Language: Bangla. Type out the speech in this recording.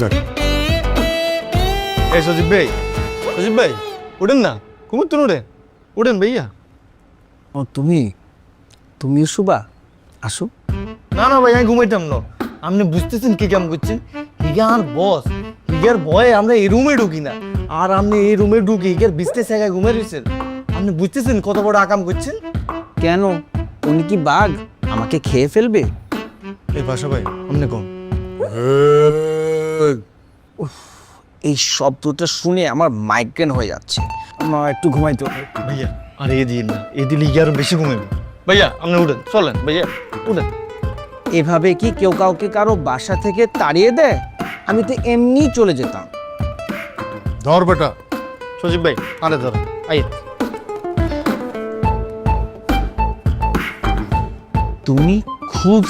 দেখ। এই সজীব ভাই সজীব ভাই উঠেন না ঘুমোচ্ছেন উঠেন উঠেন ভাইয়া। ও তুমি তুমি শুবা? আসো। না না ভাই আমি ঘুমাইতাম না। আপনি বুঝতেছেন কি কাম করছেন? হিগার বস হিগার ভয়ে আমরা এই রুমে ঢুকি না। আর আপনি এই রুমে ঢুকি হিগার বিছতে জায়গায় ঘুমে রয়েছেন। আপনি বুঝতেছেন কত বড় আকাম করছেন? কেন? উনি কি বাঘ? আমাকে খেয়ে ফেলবে? এই ভাষা ভাই আপনি কম। এই শব্দটা শুনে আমার মাইগ্রেন হয়ে যাচ্ছে। আমার একটু ঘুমাইতে হবে। ভাইয়া আর এ দিন না এ দিলে হিগে আরও বেশি ঘুমাইবে? ভাইয়া আপনি উঠেন চলেন ভাইয়া উঠেন। এভাবে কি কেউ কাউকে কারও বাসা থেকে তাড়িয়ে দেয়? আমি তো এমনি চলে যেতাম। ধর বেটা। সজীব ভাই আরে ধরো আই তুমি খুব